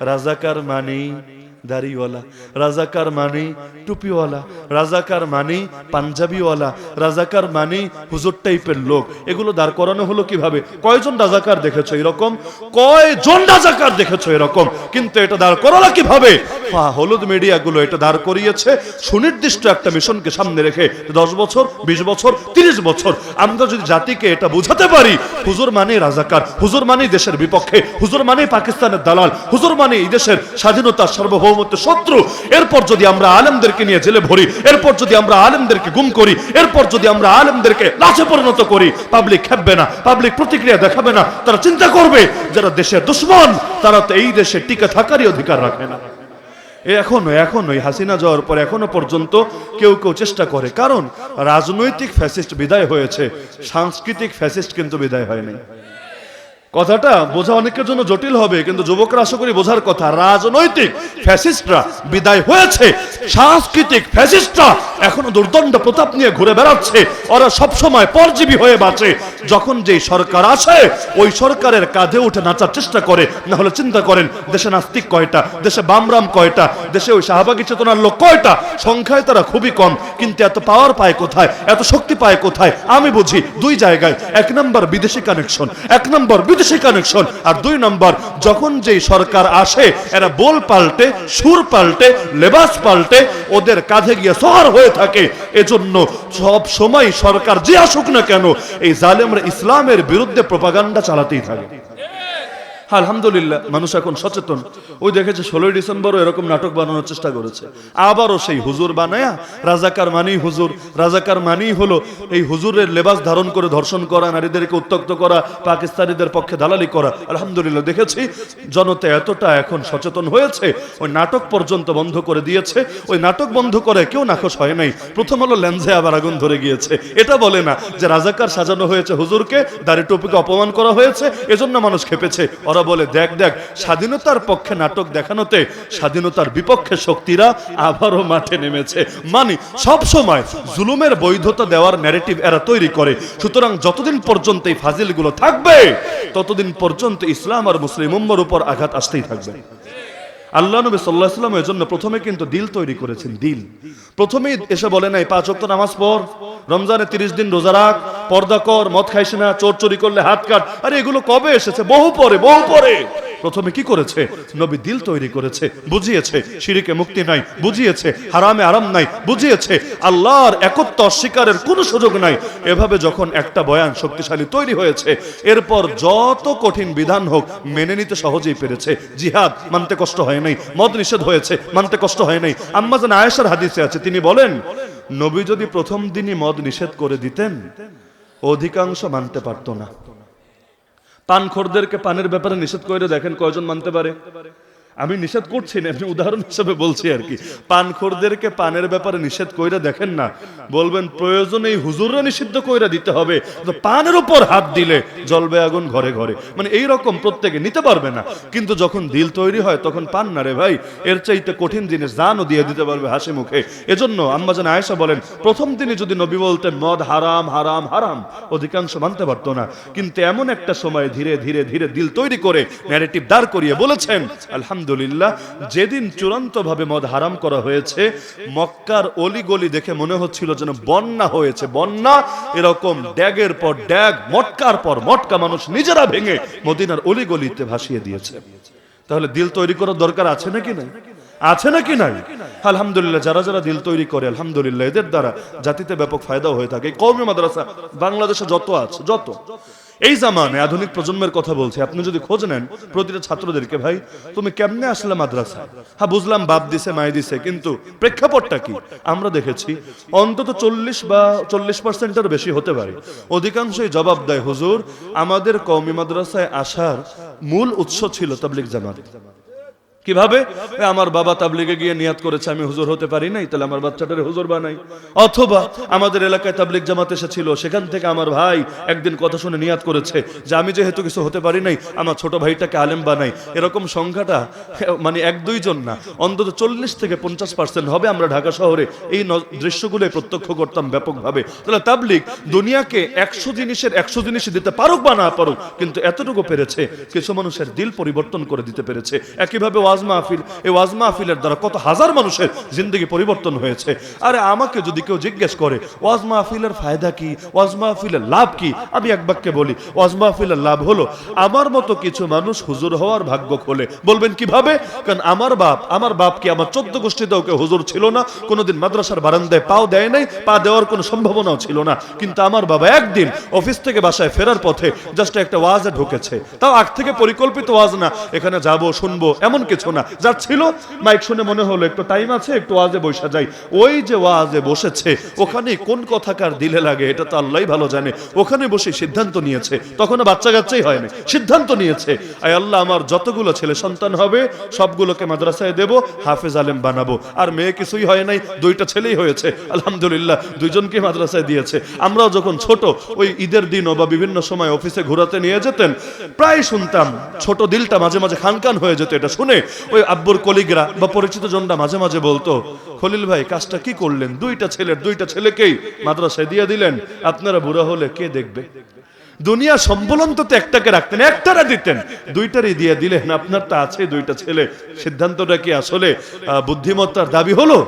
রাজাকার মানেই দাড়িওয়ালা রাজাকার মানে টুপিওয়ালা রাজাকার মানে পাঞ্জাবিওয়ালা রাজাকার মানে হুজুর টাইপের লোক। এগুলো দাঁড় করানো হলো কীভাবে? কয়জন রাজাকার দেখেছ এরকম? কয়জন রাজাকার দেখেছ এরকম? কিন্তু এটা দাঁড় করালো কীভাবে? হলুদ মিডিয়াগুলো এটা দাঁড় করিয়েছে। সুনির্দিষ্ট একটা মিশনকে সামনে রেখে দশ বছর, বিশ বছর, তিরিশ বছর। আমরা যদি জাতিকে এটা বুঝাতে পারি, হুজুর মানে রাজাকার, হুজুর মানে দেশের বিপক্ষে, হুজুর মানে পাকিস্তানের দালাল, হুজুর মানে এই দেশের স্বাধীনতা সার্বভৌমত্বের শত্রু। এরপর যদি আমরা আলেমদেরকে নিয়ে জেলে ভরি, এরপর যদি আমরা আলেমদেরকে গুম করি, এরপর যদি আমরা আলেমদেরকে লাশে পরিণত করি পাবলিক খেপবে না পাবলিক প্রতিক্রিয়া দেখাবে না, তারা চিন্তা করবে, যারা দেশের দুশ্মন, তারা তো এই দেশে টিকে থাকারই অধিকার রাখে না। এখনও এখনও এই হাসিনা যাওয়ার পর এখনও পর্যন্ত কেউ কেউ চেষ্টা করে। কারণ, রাজনৈতিক ফ্যাসিস্ট বিদায় হয়েছে, সাংস্কৃতিক ফ্যাসিস্ট কিন্তু বিদায় হয়নি। কথাটা বোঝা অনেকের জন্য জটিল হবে, কিন্তু যুবকরা আশা করি বোঝার কথা। রাজনৈতিক ফ্যাসিস্টরা বিদায় হয়েছে, সাংস্কৃতিক ফ্যাসিস্টরা এখনও দুর্দণ্ড প্রতাপ নিয়ে ঘুরে বেড়াচ্ছে। ওরা সব সময় পরজীবী হয়ে বাঁচে। যখন যেই সরকার আসে, ওই সরকারের কাঁধে উঠে নাচার চেষ্টা করে। না হলে চিন্তা করেন, দেশে নাস্তিক কয়টা, দেশে বামরাম কয়টা, দেশে ওই শাহবাগী চেতনার লোক কয়টা? সংখ্যায় তারা খুবই কম, কিন্তু এত পাওয়ার পায় কোথায়? এত শক্তি পায় কোথায়? আমি বুঝি দুই জায়গায়, এক নম্বর বিদেশি কানেকশন এক নম্বর বিদেশি কানেকশন আর দুই নম্বর যখন যেই সরকার আসে, এরা বোল পাল্টে, সুর পাল্টে, লেবাস পাল্টে, ওদের কাঁধে গিয়ে সহার হয়ে থাকে। এজন্য সব সময় সরকার যে আসুক না কেন, এই জালেমরা ইসলামের বিরুদ্ধে প্রপাগান্ডা চালাতেই থাকে। আলহামদুলিল্লাহ, মানুষ এখন সচেতন। ওই দেখেছে ষোলোই ডিসেম্বরও এরকম নাটক বানানোর চেষ্টা করেছে। আবারও সেই হুজুর বানায়া, রাজাকার মানেই হুজুর, রাজাকার মানেই হলো এই হুজুরের লেবাস ধারণ করে ধর্ষণ করা, নারীদেরকে উত্তক্ত করা, পাকিস্তানিদের পক্ষে দালালি করা। আলহামদুলিল্লাহ, দেখেছি, জনতা এতটা এখন সচেতন হয়েছে, ওই নাটক পর্যন্ত বন্ধ করে দিয়েছে, ওই নাটক বন্ধ করে কেউ নাকশ হয় নাই। প্রথম হলো লেন্সে আবার আগুন ধরে গিয়েছে। এটা বলে না যে রাজাকার সাজানো হয়েছে হুজুরকে, দাড়ি টুপিকে অপমান করা হয়েছে, এজন্য মানুষ খেপেছে। ওরা বলে, দেখ দেখ, স্বাধীনতার পক্ষে নাটক দেখানোতে স্বাধীনতার বিপক্ষে শক্তিরা আবারও মাঠে নেমেছে। মানে সব সময় জুলুমের বৈধতা দেওয়ার ন্যারেটিভ এরা তৈরি করে। সুতরাং যতদিন পর্যন্ত এই ফাজিলগুলো থাকবে, ততদিন পর্যন্ত ইসলাম আর মুসলিম উম্মর উপর আঘাত আসতেই থাকবে। আল্লাহ নবী সাল্লাহ সাল্লাম এর জন্য প্রথমে কিন্তু দিল তৈরি করেছেন, দিল। প্রথমেই এসে বলে নাই, পাঁচ ওয়াক্ত নামাজ পড়। রমজানে তিরিশ দিন রোজা রাখ, পর্দা কর, মদ খাইস না, চোর চুরি করলে হাত কাট। আরে, এগুলো কবে এসেছে? বহু পরে বহু পরে। প্রথমে কি করেছে? নবী দিল তৈরি করেছে, বুঝিয়েছে, শিরিকে মুক্তি নাই, বুঝিয়েছে, হারামে আরাম নাই, বুঝিয়েছে, আল্লাহর একত্ব অস্বীকারের কোনো সুযোগ নাই। এভাবে যখন একটা বয়ান শক্তিশালী তৈরি হয়েছে, এরপর যত কঠিন বিধান হোক, মেনে নিতে সহজেই পেরেছে। জিহাদ মানতে কষ্ট হয় নাই, মদ নিষেধ হয়েছে, মানতে কষ্ট হয় নাই। আম্মাজান আয়েশার হাদিসে আছে, তিনি বলেন নবী যদি প্রথম দিনই মদ নিষেধ করে দিতেন, অধিকাংশ মানতে পারত না। পানখোরদেরকে পানের ব্যাপারে নিষেধ করে দেখেন কয়জন মানতে পারে? আমি নিষেধ করছি না, আমি উদাহরণ হিসেবে বলছি আর কি। পানখোরদেরকে পানের ব্যাপারে নিষেধ কইরা দেখেন না। বলবেন, প্রয়োজন এই হুজুররা নিষিদ্ধ কইরা দিতে হবে। পানের উপর হাত দিলে জ্বলবে আগুন ঘরে ঘরে। মানে এই রকম প্রত্যেকে নিতে পারবে না। কিন্তু যখন দিল তৈরি হয়, তখন পান না রে ভাই, এর চাইতে কঠিন জিনিস জানও দিয়ে দিতে পারবে হাসি মুখে। এজন্য আম্মাজান আয়েশা বলেন, প্রথম দিনে যদি নবী বলতেন মদ হারাম হারাম হারাম, অধিকাংশ মানতে পারতো না। কিন্তু এমন একটা সময় ধীরে ধীরে ধীরে দিল তৈরি করে ন্যারেটিভ দাঁড় করিয়ে বলেছেন, আলহামদুলিল্লাহ যেদিন চূড়ান্ত ভাবে মদ হারাম করা হয়েছে, মক্কার অলিগলি দেখে মনে হচ্ছিল যেন বন্যা হয়েছে। বন্যা এরকম ড্যাগের পর ড্যাগ, মটকার পর মটকা মানুষ নিজেরা ভেঙে মদিনার অলিগলিতে ভাসিয়ে দিয়েছে। তাহলে দিল তৈরি করার দরকার আছে নাকি নাই? আছে নাকি নাই? আলহামদুলিল্লাহ, যারা যারা দিল তৈরি করে, আলহামদুলিল্লাহ, এদের দ্বারা জাতিতে ব্যাপক ফায়দা হয়ে থাকে। কওমি মাদ্রাসা, বাংলাদেশে যত আছে, যত। এই জামানে আধুনিক প্রজন্মের কথা বলছি। আপনি যদি খোঁজ নেন প্রতিটা ছাত্রদেরকে, ভাই, তুমি কেমনে আসলে মাদ্রাসা হ্যাঁ বুঝলাম বাপ দিছে মায় দিছে, কিন্তু প্রেক্ষাপটটা কি? আমরা দেখেছি অন্তত চল্লিশ বা চল্লিশ পার্সেন্টের বেশি হতে পারে। অধিকাংশই জবাব দেয়, হুজুর, আমাদের কওমি মাদ্রাসায় আসার মূল উৎস ছিল তাবলিক জামাত। কীভাবে? আমার বাবা তাবলিগে গিয়ে নিয়াত করেছে, আমি হুজুর হতে পারি নাই, তাহলে আমার বাচ্চাটারে হুজুর বানাই। অথবা আমাদের এলাকায় তাবলিগ জামাত এসেছিল, সেখান থেকে আমার ভাই একদিন কথা শুনে নিয়াত করেছে যে, আমি যেহেতু কিছু হতে পারি নাই, আমার ছোট ভাইটাকে আলেম বানাই। এরকম সংখ্যাটা মানে এক দুইজন না, অন্তত চল্লিশ থেকে পঞ্চাশ পার্সেন্ট হবে আমরা ঢাকা শহরে। এই দৃশ্যগুলো প্রত্যক্ষ করতাম ব্যাপকভাবে। তাহলে তাবলিগ দুনিয়াকে একশো জিনিসের একশো জিনিস দিতে পারুক বা না পারুক, কিন্তু এতটুকু পেরেছে, কিছু মানুষের দিল পরিবর্তন করে দিতে পেরেছে। একইভাবে ওয়াজ মাহফিল, এই ওয়াজ মাহফিলের দ্বারা কত হাজার মানুষের জিন্দগি পরিবর্তন হয়েছে। আরে আমাকে যদি কেউ জিজ্ঞেস করে, ওয়াজ মাহফিলের ফায়দা কি? ওয়াজ মাহফিলের লাভ কি? আমি এক বাক্যে বলি, ওয়াজ মাহফিলের লাভ হলো আমার মতো কিছু মানুষ হুজুর হওয়ার ভাগ্য খোলে। বলবেন কীভাবে? কারণ আমার বাপ আমার বাপ কি আমার চোদ্দ গোষ্ঠীতেও কেউ হুজুর ছিল না? কোনোদিন মাদ্রাসার বারান্দায় পাও দেয় নাই? পা দেওয়ার কোনো সম্ভাবনাও ছিল না। কিন্তু আমার বাবা একদিন অফিস থেকে বাসায় ফেরার পথে জাস্ট একটা ওয়াজে ঢুকেছে। তাও আগ থেকে পরিকল্পিত ওয়াজ না। এখানে যাব, শুনব, এমন কিছু না। যা ছিল, মাইক শুনে মনে হলো, একটু টাইম আছে, একটু ওয়াজে বসে যাই। ওই যে ওয়াজে বসেছে, ওখানে কোন কথাকার দিলে লাগে, এটা তো আল্লাহ ভালো জানে। ওখানে বসে সিদ্ধান্ত নিয়েছে। তখন বাচ্চা কাচ্চাই হয়নি, সিদ্ধান্ত নিয়েছে। আয় আল্লাহ, আমার যতগুলো ছেলে সন্তান হবে, সবগুলোকে মাদ্রাসায় দেব, হাফেজ আলেম বানাবো। আর মেয়ে কিছুই হয় নাই, দুইটা ছেলেই হয়েছে। আলহামদুলিল্লাহ, দুইজনকে মাদ্রাসায় দিয়েছে। আমরাও যখন ছোট, ওই ঈদের দিনও বা বিভিন্ন সময় অফিসে ঘোরাতে নিয়ে যেতেন, প্রায় শুনতাম, ছোট দিলটা মাঝে মাঝে খানকান হয়ে যেত, এটা শুনে। ওই আব্বুর কলিগরা বা পরিচিত জনরা মাঝে মাঝে বলতো, খলিল ভাই, কাজটা কি করলেন? দুইটা ছেলের, দুইটা ছেলেকেই মাদ্রাসায় দিয়ে দিলেন। আপনারা বুড়া হলে কে দেখবে? দুনিয়া সম্বলন তো একটাকে রাখতেন, একটারা দিতেন। দুইটারই দিয়ে দিলেন, আপনার তো আছে দুইটা ছেলে। সিদ্ধান্তটা কি আসলে বুদ্ধিমত্তার দাবি হলো?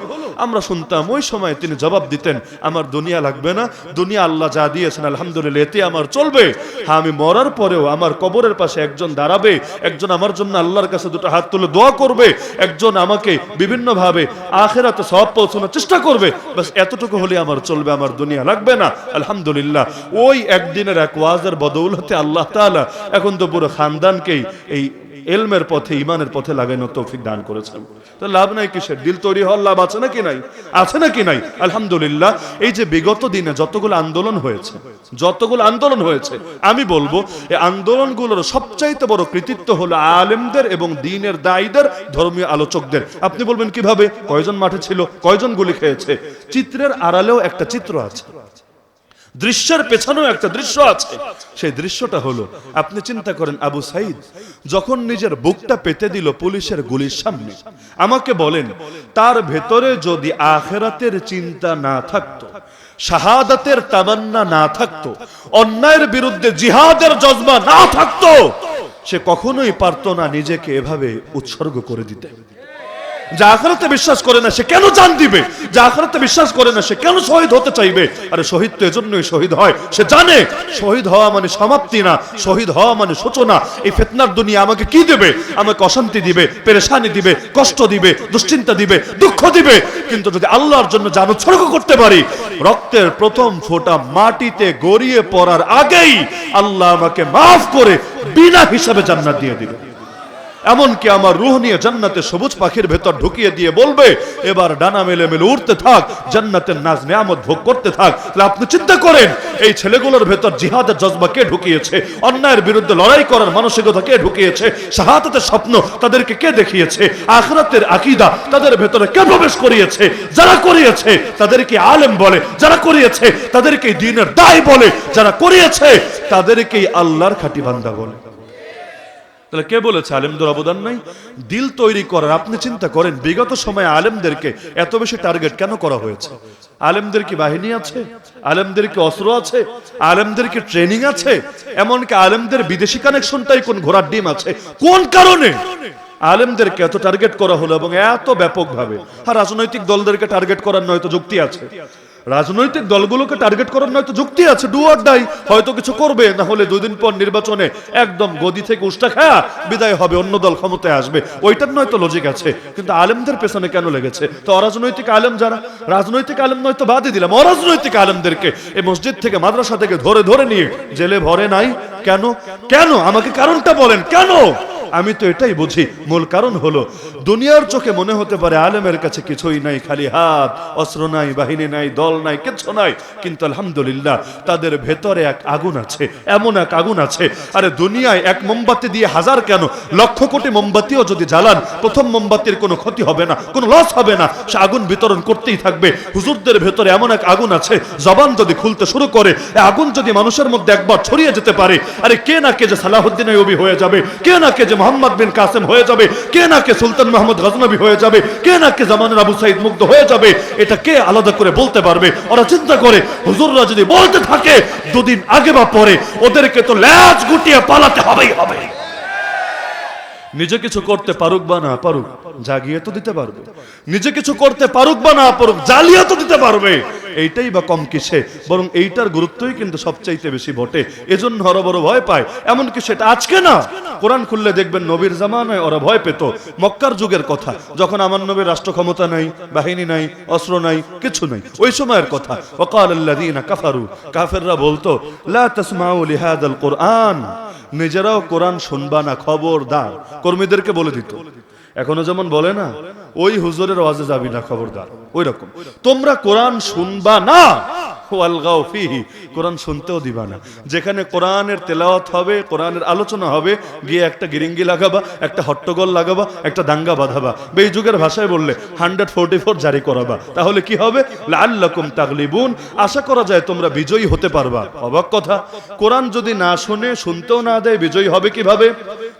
আমরা শুনতাম, ওই সময় তিনি জবাব দিতেন, আমার দুনিয়া লাগবে না, দুনিয়া আল্লাহ যা দিয়েছেন, আলহামদুলিল্লাহ, এতে আমার চলবে। হ্যাঁ আমি মরার পরেও আমার কবরের পাশে একজন দাঁড়াবে, একজন আমার জন্য আল্লাহর কাছে দুটো হাত তুলে দোয়া করবে, একজন আমাকে বিভিন্ন ভাবে আখেরাতে সব পৌঁছানোর চেষ্টা করবে। বাস এতটুকু হলে আমার চলবে, আমার দুনিয়া লাগবে না, আলহামদুলিল্লাহ। ওই একদিনের এক ওয়াজের বদৌলতে আল্লাহ তাআলা এখন তো পুরো খানদানকেই এই এলমের পথে, ইমানের পথে লাগানোর তৌফিক দান করেছেন। তো লাভ নাই কিসের? দিল তৈরি হওয়ার লাভ আছে নাকি নাই? আছে নাকি নাই? আলহামদুলিল্লাহ, এই যে বিগত দিনে যতগুলো আন্দোলন হয়েছে, যতগুলো আন্দোলন হয়েছে, আমি বলব, এই আন্দোলনগুলোর সবচাইতে বড় কৃতিত্ব হলো আলেমদের এবং দিনের দায়ীদের ধর্মীয় আলোচকদের। আপনি বলবেন, কীভাবে? কয়জন মাঠে ছিল? কয়জন গুলি খেয়েছে? চিত্রের আড়ালেও একটা চিত্র আছে। দৃশ্যের পেছনেও একটা দৃশ্য আছে। সেই দৃশ্যটা হলো, আপনি চিন্তা করেন আবু সাইদ, যখন নিজের বুকটা পেতে দিল পুলিশের গুলির সামনে, আমাকে বলেন, তার ভেতরে যদি আখেরাতের চিন্তা না থাকতো, শাহাদাতের তামান্না না থাকতো, অন্যায়ের বিরুদ্ধে জিহাদের জজবা না থাকতো, সে কখনোই পারতো না নিজেকে এভাবে উৎসর্গ করে দিতে। যে বিশ্বাস করে না, সে কেন জান দিবে? যে বিশ্বাস করে না, সে কেন শহীদ হতে চাইবে? আরে শহীদ তো এজন্যই শহীদ হয়, সে জানে। শহীদ হওয়া মানে সমাপ্তি না, শহীদ হওয়া মানে সূচনা। এই ফেতনার দুনিয়া আমাকে কি দেবে? আমাকে অশান্তি দিবে, পেরেশানি দিবে, কষ্ট দিবে, দুশ্চিন্তা দিবে, দুঃখ দিবে। কিন্তু যদি আল্লাহর জন্য জান উৎসর্গ করতে পারি। রক্তের প্রথম ফোঁটা মাটিতে গড়িয়ে পড়ার আগেই আল্লাহ আমাকে মাফ করে, বিনা হিসাবে জান্নাত দিয়ে দিবে। এমনকি আমার রুহ নিয়ে জান্নাতে সবুজ পাখির ভেতর ঢুকিয়ে দিয়ে বলবে, এবার ডানা মেলে মেলে উঠতে থাক, জান্নাতের নাজ নিয়ামত ভোগ করতে থাক। তাহলে আপনি চিন্তা করেন, এই ছেলেগুলোর ভেতর জিহাদের জজবা কে ঢুকিয়েছে? অন্যায়ের বিরুদ্ধে লড়াই করার মানসিকতা কে ঢুকিয়েছে? শাহাদাতের স্বপ্ন তাদেরকে কে দেখিয়েছে? আখরাতের আকিদা তাদের ভেতরে কে প্রবেশ করিয়েছে? যারা করিয়েছে, তাদেরকে আলেম বলে, যারা করিয়েছে, তাদেরকে দিনের দায় বলে, যারা করিয়েছে, তাদেরকেই আল্লাহর খাঁটি বান্দা বলে। তাহলে কে বলেছে আলেমদের অবদান নাই? দিল তৈরি করার, আপনি চিন্তা করেন, বিগত সময়ে আলেমদেরকে এত বেশি টার্গেট কেন করা হয়েছে? আলেমদের কি বাহিনী আছে? আলেমদের কি অস্ত্র আছে? আলেমদের কি ট্রেনিং আছে? এমনকি আলেমদের বিদেশি কানেকশনটাই কোন ঘোড়ার ডিম আছে? কোন কারণে? আলেমদেরকে এত টার্গেট করা হলো এবং এত ব্যাপকভাবে। আর রাজনৈতিক দলদেরকে টার্গেট করার নয়তো যুক্তি আছে। রাজনৈতিক দলগুলোকে টার্গেট করার নয়তো যুক্তি আছে ডু অর ডাই হয়তো কিছু করবে, না হলে দুই দিন পর নির্বাচনে একদম গদি থেকে উষ্টা খায়া বিদায় হবে, অন্য দল ক্ষমতায় আসবে। ওইটার নয়তো লজিক আছে, কিন্তু আলেমদের পেছনে কেন লেগেছে? তো অরাজনৈতিক আলেম যারা, রাজনৈতিক আলেম নয়তো বাদই দিলাম, অরাজনৈতিক আলেমদেরকে এই মসজিদ থেকে মাদ্রাসা থেকে ধরে ধরে নিয়ে জেলে ভরে নাই, কেন? কেন? আমাকে কারণটা বলেন, কেন? আমি তো এটাই বুঝি, মূল কারণ হলো, দুনিয়ার চোখে মনে হতে পারে আলেমের কাছে কিছুই নাই, খালি হাত, অস্ত্র নাই, বাহিনী নাই, দল বল নাই কিছু নাই। কিন্তু আলহামদুলিল্লাহ, তাদের ভেতরে এক আগুন আছে, এমন এক আগুন আছে। আরে দুনিয়ায় এক মোমবাতি দিয়ে হাজার কেন? লক্ষ কোটি মোমবাতিও যদি জ্বালান, প্রথম মোমবাতির কোনো ক্ষতি হবে না, কোনো লস হবে না। সে আগুন বিতরণ করতেই থাকবে। হুজুরদের ভেতরে এমন এক আগুন আছে, জবান যদি খুলতে শুরু করে আগুন যদি মানুষের মধ্যে একবার ছড়িয়ে যেতে পারে, আরে কে না কে যে সালাহুদ্দিন আইয়ুবী হয়ে যাবে, কে না কে যে মোহাম্মদ বিন কাসেম হয়ে যাবে, কে না কে সুলতান মাহমুদ গজনবী হয়ে যাবে, কে না কে জামানের আবু সাইদ মুগ্ধ হয়ে যাবে, এটা কে আলাদা করে বলতে পারবে? ওরা চিন্তা করে, হুজুররা যদি বলতে থাকে, দুদিন আগে বা পরে, ওদেরকে তো ল্যাজ গুটিয়ে পালাতে হবেই হবে। নিজে কিছু করতে পারুক বা না পারুক, জাগিয়ে তো দিতে পারবে। নিজে কিছু করতে পারুক বা না পারুক, জ্বালিয়ে তো দিতে পারবে। এইটাই বা কম কিসে? বরং এইটার গুরুত্বই কিন্তু সবচাইতে বেশি বটে। এজন্য ওরা বড় ভয় পায়। এমনকি সেটা আজকে না। কোরআন খুললে দেখবেন নবীর জামানায় ওরা ভয় পেত। মক্কার যুগের কথা। যখন আমার নবীর রাষ্ট্র ক্ষমতা নাই, বাহিনী নাই, অস্ত্র নাই, কিছু নাই, ওই সময়ের কথা। ওকাল আল্লাযীনা কাফারু। কাফেররা বলতো, লা লিহাদাল কোরআন। নিজেরাও কোরআন শুনবা না, খবরদার। কর্মীদেরকে বলে দিত। এখনও যেমন বলে না ওই হুজুরের ওয়াজে যাবি না, খবরদার। ওই রকম তোমরা কোরআন শুনবা না? কোরআন শুনতেও দিবা না। যেখানে কোরআনের তেলাওয়াত হবে, কোরআনের আলোচনা হবে, গিয়ে একটা গিরিঙ্গি লাগাবা, একটা হট্টগোল লাগাবা, একটা দাঙ্গা বাঁধাবা। এই যুগের ভাষায় বললে, হান্ড্রেড ফোরটি ফোর জারি করাবা। তাহলে কি হবে? লাল্লাকুম তাগলিবুন। আশা করা যায় তোমরা বিজয়ী হতে পারবা। অবাক কথা। কোরআন যদি না শুনে, শুনতেও না দেয়, বিজয়ী হবে কীভাবে?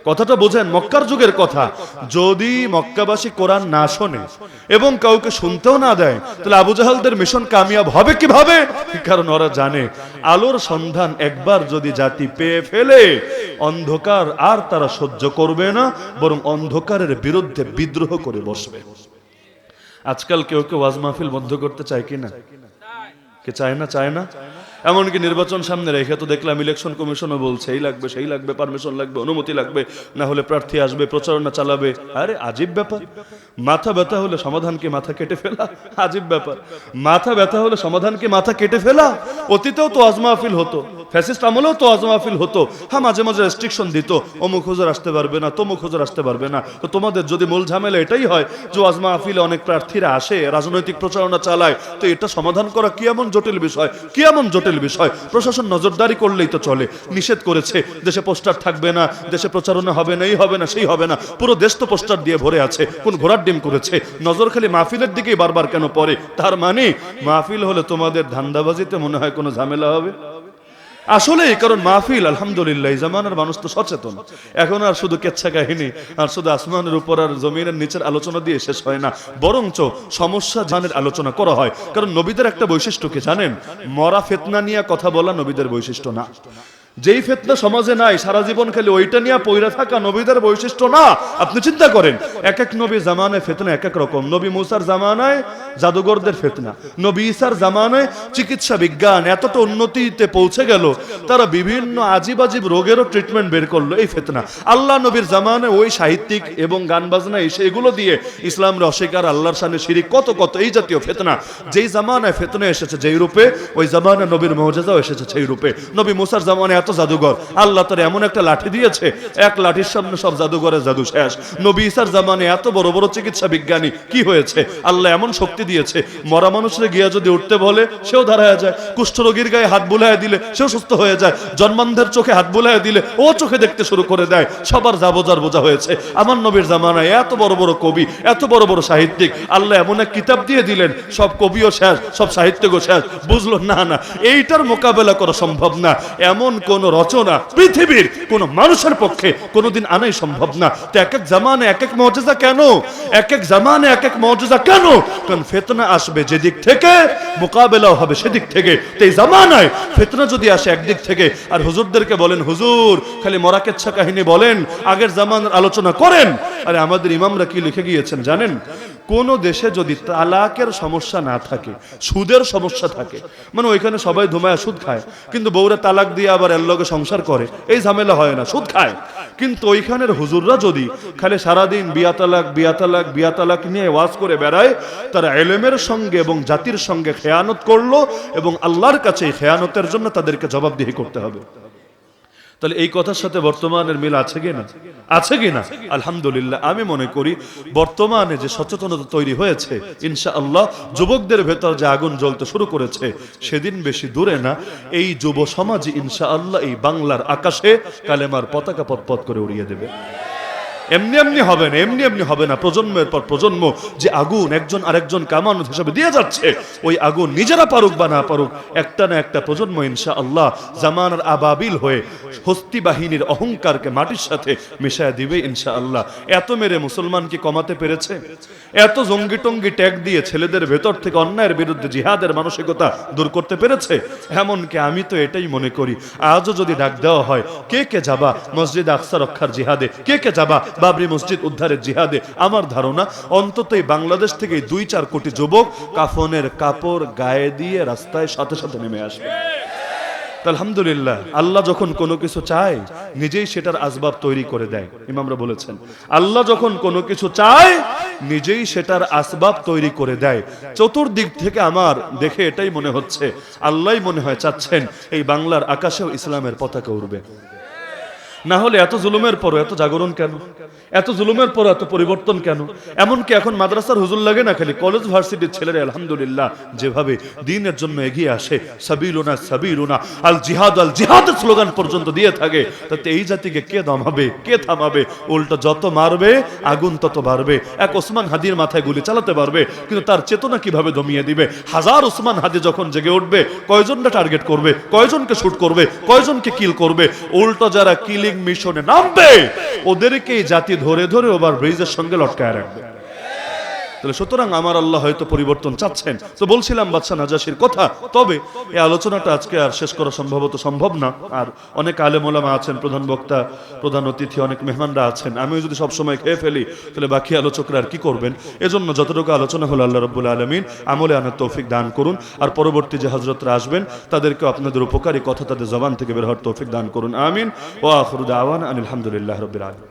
কথাটা বোঝেন, মক্কার যুগের কথা। যদি মক্কাবাসী কোরআন না শোনে এবং কাউকে শুনতেও না দেয়, তাহলে আবু জাহালদের মিশন কামিয়াব হবে কীভাবে? কারণ ওরা জানে, আলোর সন্ধান একবার যদি জাতি পেয়ে ফেলে, অন্ধকার আর তারা সহ্য করবে না, বরং অন্ধকারের বিরুদ্ধে বিদ্রোহ করে বসবে। আজকাল কেউ কেউ ওয়াজ মাহফিল বন্ধ করতে চায় কিনা কে চায় না চায় না? এমনকি নির্বাচন সামনে রেখে তো দেখলাম ইলেকশন কমিশনও বলছে, এই লাগবে, সেই লাগবে পারমিশন লাগবে, অনুমতি লাগবে, না হলে প্রার্থী আসবে, প্রচারণা চালাবে। আরে আজীব ব্যাপার। মাথা ব্যথা হলে সমাধানকে মাথা কেটে ফেলা, আজীব ব্যাপার। মাথা ব্যথা হলে সমাধানকে মাথা কেটে ফেলা, অতীতেও তো আজমাফিল হতো ফ্যাসিস্ট আমলেও তো আজমাফিল হতো। হ্যাঁ মাঝে মাঝে রেস্ট্রিকশন দিত, অমুক হুজুর আসতে পারবে না, তমুক হুজুর আসতে পারবে না। তো তোমাদের যদি মূল ঝামেলা এটাই হয় যে আজমা অনেক প্রার্থীরা আসে, রাজনৈতিক প্রচারণা চালায়, তো এটা সমাধান করা কি এমন জটিল বিষয়? কি এমন জটিল বিষয়। প্রশাসন নজরদারি করলেই তো চলে। নিষেধ করেছে, দেশে পোস্টার থাকবে না, দেশে প্রচারণা হবে না, এই হবে না, সেই হবে না। পুরো দেশ তো পোস্টার দিয়ে ভরে আছে, কোন ঘোড়ার ডিম করেছে। নজর খালি মাহফিলের দিকেই বারবার কেন পড়ে? তার মানে মাহফিল হলে তোমাদের ধান্দাবাজিতে মনে হয় কোনো ঝামেলা হবে? আসলে কারণ মাহফিল, আলহামদুলিল্লাহ জামানের মানুষ তো সচেতন। এখন আর শুধু কেচ্ছা কাহিনী, আর শুধু আসমানের উপর আর জমিনের নিচের আলোচনা দিয়ে শেষ হয় না। বরঞ্চ সমস্যা জানের আলোচনা করা হয়। কারণ নবীদের একটা বৈশিষ্ট্য কি জানেন? মরা ফেতনা নিয়ে কথা বলা নবীদের বৈশিষ্ট্য না। যেই ফেতনা সমাজে নাই, সারা জীবন খালি ওইটা নিয়ে পইরা থাকা নবীদের বৈশিষ্ট্য না। আপনি চিন্তা করেন, এক এক নবী জামানায় ফেতনা এক এক রকম। নবী মুসার জামানায় জাদুঘরদের ফেতনা। নবী ইসার জামানায় চিকিৎসা বিজ্ঞান এতটা উন্নতিতে পৌঁছে গেল, তারা বিভিন্ন আজিব আজিব রোগেরও ট্রিটমেন্ট বের করল এই ফেতনা। আল্লাহ নবীর জামানায় ওই সাহিত্যিক এবং গান বাজনা এসে এগুলো দিয়ে ইসলামের অস্বীকার, আল্লাহর সামনে শিরিক, কত কত এই জাতীয় ফেতনা। যেই জামানায় ফেতনা এসেছে যেই রূপে, ওই জামানায় নবীর মৌজাদাও এসেছে সেই রূপে। নবী মুসার জামানায় এত জাদুঘর। আল্লাহ তার এমন একটা লাঠি দিয়েছে, এক লাঠির সামনে সব জাদুঘরের জাদু শেষ। নবী ইসার জামানে এত বড় বড় চিকিৎসা বিজ্ঞানী, কি হয়েছে? আল্লাহ এমন শক্তি দিয়েছে, মরা মানুষের গিয়া যদি উঠতে বলে, সেও দাঁড়ায় যায়। কুষ্ঠরোগীর গায়ে হাত বুলায় দিলে, সেও সুস্থ হয়ে যায়। জন্মান্ধের চোখে হাত বুলায় দিলে, ও চোখে দেখতে শুরু করে দেয়। সবার যাবোজার বোঝা হয়েছে। আমার নবীর জামানায় এত বড় বড় কবি, এত বড় বড় সাহিত্যিক, আল্লাহ এমন এক কিতাব দিয়ে দিলেন, সব কবিও শেষ, সব সাহিত্যিকও শেষ। বুঝলো, না না, এইটার মোকাবেলা করা সম্ভব না। এমন কোন রচনা পৃথিবীর কোন মানুষের পক্ষে কোনোদিন আনাই সম্ভব না। তো এক এক জামানে এক এক মর্যাদা কেন? এক এক জামানে এক এক মর্যাদা কেন? কারণ ফেতনা আসবে যেদিক থেকে, মোকাবেলাও হবে সেদিক থেকে। তো এই জামানায় ফেতনা যদি আসে একদিক থেকে, আর হুজুরদেরকে বলেন, হুজুর, খালি মরাকেচ্ছা কাহিনী বলেন, আগের জামানার আলোচনা করেন। আরে আমাদের ইমামরা কি লিখে গিয়েছেন জানেন? কোন দেশে যদি তালাকের সমস্যা না থাকে, সুদের সমস্যা থাকে মানে ওইখানে সবাই ধুমায় সুদ খায়, কিন্তু বউরা তালাক দিয়ে আবার এর লগে সংসার করে, এই ঝামেলা হয় না, সুদ খায়। কিন্তু ওইখানের হুজুররা যদি খালি সারাদিন বিয়া তালাক বিয়া তালাক বিয়া তালাক নিয়ে ওয়াজ করে বেড়ায়, তারা এলেমের সঙ্গে এবং জাতির সঙ্গে খেয়ানত করল এবং আল্লাহর কাছে খেয়ানতের জন্য তাদেরকে জবাবদিহি করতে হবে। তাহলে এই কথার সাথে বর্তমানের মিল আছে কি না? আছে কি না? আলহামদুলিল্লাহ, আমি মনে করি বর্তমানে যে সচেতনতা তৈরি হয়েছে ইনশা আল্লাহ যুবকদের ভেতর যে আগুন জ্বলতে শুরু করেছে, সেদিন বেশি দূরে না, এই যুব সমাজ ইনশা আল্লাহ এই বাংলার আকাশে কালেমার পতাকা পথ করে উড়িয়ে দেবে। এমনি এমনি হবে না, এমনি এমনি হবে না। প্রজন্মের পর প্রজন্ম যে আগুন একজন আরেকজন কামানত হিসাবে দিয়ে যাচ্ছে, ওই আগুন নিজেরা পারুক বা না পারুক, একটা না একটা প্রজন্ম ইনশা আল্লাহ জামানার আবাবিল হয়ে হস্তি বাহিনীর অহংকারকে মাটির সাথে মিশায় দিবে ইনশা আল্লাহ এত মেরে মুসলমানকে কমাতে পেরেছে? এত জঙ্গি টঙ্গি ট্যাগ দিয়ে ছেলেদের ভেতর থেকে অন্যায়ের বিরুদ্ধে জিহাদের মানসিকতা দূর করতে পেরেছে? এমনকি আমি তো এটাই মনে করি, আজও যদি ডাক দেওয়া হয়, কে কে যাবা মসজিদ আকসা রক্ষার জিহাদে? কে কে যাবা বাবরি মসজিদ উদ্ধারের জিহাদে। আমার ধারণা অন্তত এই বাংলাদেশ থেকে দুই চার কোটি যুবক কাফনের কাপড় গায়ে দিয়ে রাস্তায় সাথে সাথে নেমে আসবে। আলহামদুলিল্লাহ, আল্লাহ যখন কোনো কিছু চায়, নিজেই সেটার আসবাব তৈরি করে দেয়, ইমামরা বলেছেন। আল্লাহ যখন কোনো কিছু চায়, নিজেই সেটার আসবাব তৈরি করে দেয়। চতুর্দিক থেকে আমার দেখে এটাই মনে হচ্ছে আল্লাহ মনে হয় চাচ্ছেন এই বাংলার আকাশেও ইসলামের পতাকা উঠবে না হলে এত জুলুমের পরও এত জাগরণ কেন? এত জুলুমের পর এত পরিবর্তন কেন? এমনকি এখন মাদ্রাসার হুজুর লাগে না খালি কলেজ ভার্সিটির ছেলেরা আলহামদুলিল্লাহ যেভাবে দিনের জন্য এগিয়ে আসে সাবিরুনা সাবিরুনা আল জিহাদ, আল জিহাদের স্লোগান পর্যন্ত দিয়ে থাকে। তাতে এই জাতিকে কে দমাবে, কে থামাবে? উল্টো যত মারবে, আগুন তত বাড়বে। এক ওসমান হাদির মাথায় গুলি চালাতে পারবে, কিন্তু তার চেতনা কীভাবে দমিয়ে দিবে? হাজার ওসমান হাদি যখন জেগে উঠবে কয়জনটা টার্গেট করবে? কয়জনকে শুট করবে? কয়জনকে কিল করবে? উল্টো যারা কিলিং মিশনে নামবে। ওদেরকে জাতি ধরে ধরে ওভার ব্রিজের সঙ্গে লটকায় রাখবে। তাহলে সুতরাং আমার আল্লাহ হয়তো পরিবর্তন চাচ্ছেন। তো বলছিলাম বাচ্চা নাজাসির কথা। তবে এই আলোচনাটা আজকে আর শেষ করা সম্ভবত সম্ভব না। আর অনেক আলেমোলামা আছেন, প্রধান বক্তা, প্রধান অতিথি, অনেক মেহমানরা আছেন। আমিও যদি সবসময় খেয়ে ফেলি, তাহলে বাকি আলোচকরা আর কি করবেন? এজন্য যতটুকু আলোচনা হলো আল্লাহ রব্বুল আলমিন, আমলে আনার তৌফিক দান করুন। আর পরবর্তী যে হজরতরা আসবেন তাদেরকে আপনাদের উপকারী কথা তাদের জবান থেকে বের হওয়ার তৌফিক দান করুন। আমিন। ও আখরুদ আওয়ান আলহামদুলিল্লাহ রবিল আলম